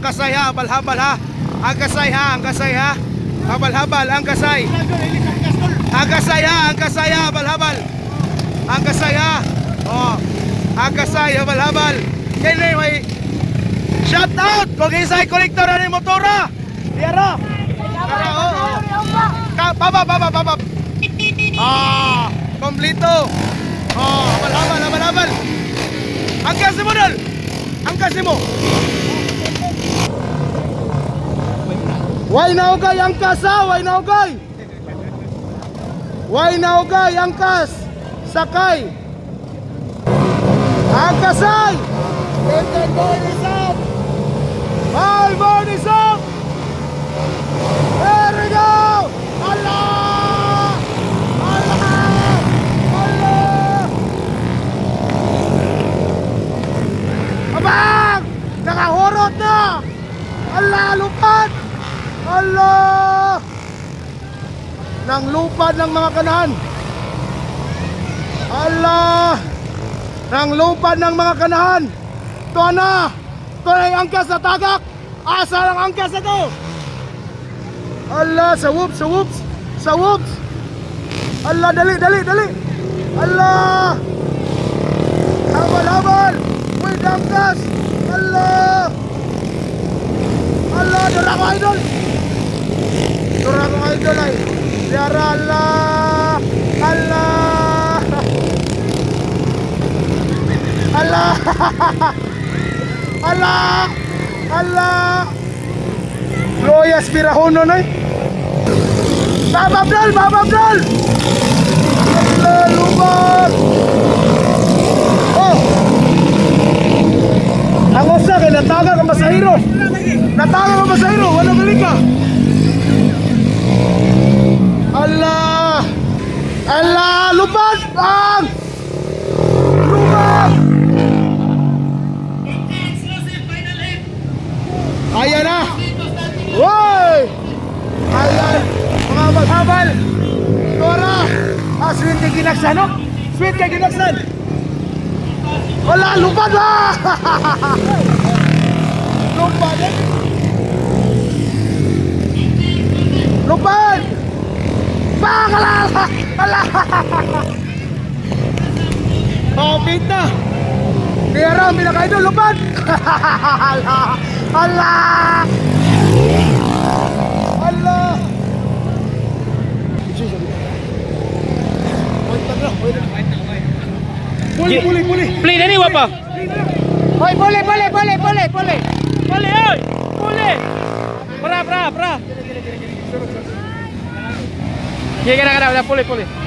ang kasay ha, habal-habal ha. Ang kasay ha, ang kasay ha. Habal-habal, ang kasay. Ang kasay ha, ang kasay ha, habal-habal. Ang kasay ha. Oh. Ang kasay, habal-habal. May shout out kung isay kolektor ni motora. Diara. Diara, oh, oh. Ka, baba, baba, baba. Ah, kompleto. Oh, habal-habal, habal-habal. Ang kasi mo dol. Ang kasi mo. Why na ugay ang kasa? Why na ugay? Why na ugay ang kas? Sakay. Ang kasay. Then board is up. My board is up. There we go. Allah. Allah. Allah. Abang! Nakahurot na! Allah, lupad! Allah! Nang lupad ng mga kanahan. Allah! Nang lupad ng mga kanahan. Ito na! Ito na yung angkas na tagak! Asa lang angkas na! Allah! Sa whoops! Sa whoops! Sa whoops! Allah! Dali! Dali! Dali! Allah! Habal-habal! With angkas! Allah! Allah! Dura ko idol! Dura ko idol ay! Yara Allah! Allah! Allah! Allah! Allah! Loyas pirahono na eh! Baba Abdul! Baba Abdul! Allah! Lumag! Oh! Ang usa kay nataga ka masahiro. Nataga ka masahiro, wala gali ka. Allah! Allah! Lupad! Bang! Lupad! Ayan na! Woy! Ayan! Mga maghabal! Tora! Ah, sweet kay ginaksan, no? Sweet kay ginaksan! Wala, lupad ba? lupad eh. Lupad! Bang! Ala! Ala! Kapit na! Kaya raw, minakaidol, lupad! Ala! Ala! Ala! Puli, puli, puli! Na ni wapa. Hoy, boleh, boleh, boleh, boleh, boleh. Boleh oi. Boleh. Pra pra pra. Ye kada kada udah boleh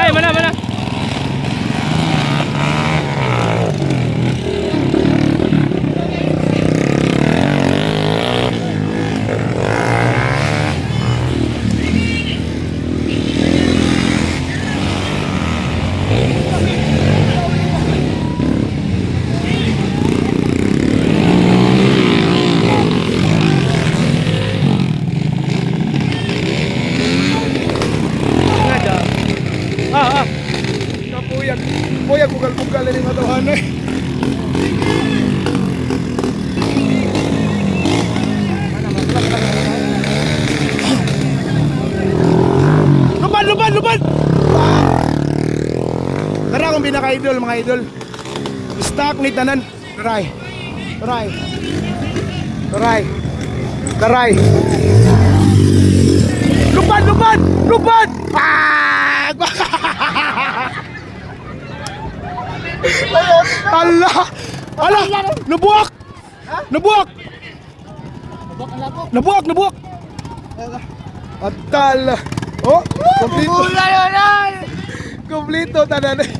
来，门来门。Akong pinaka-idol, mga idol. Stock ni Tanan. Taray. Taray. Taray. Taray. Lupan, lupan! Lupan! Ah! Allah! Allah! Nabuak! Nabuak! Nabuak, nabuak! Atala! Oh, kompleto. Kompleto tanan.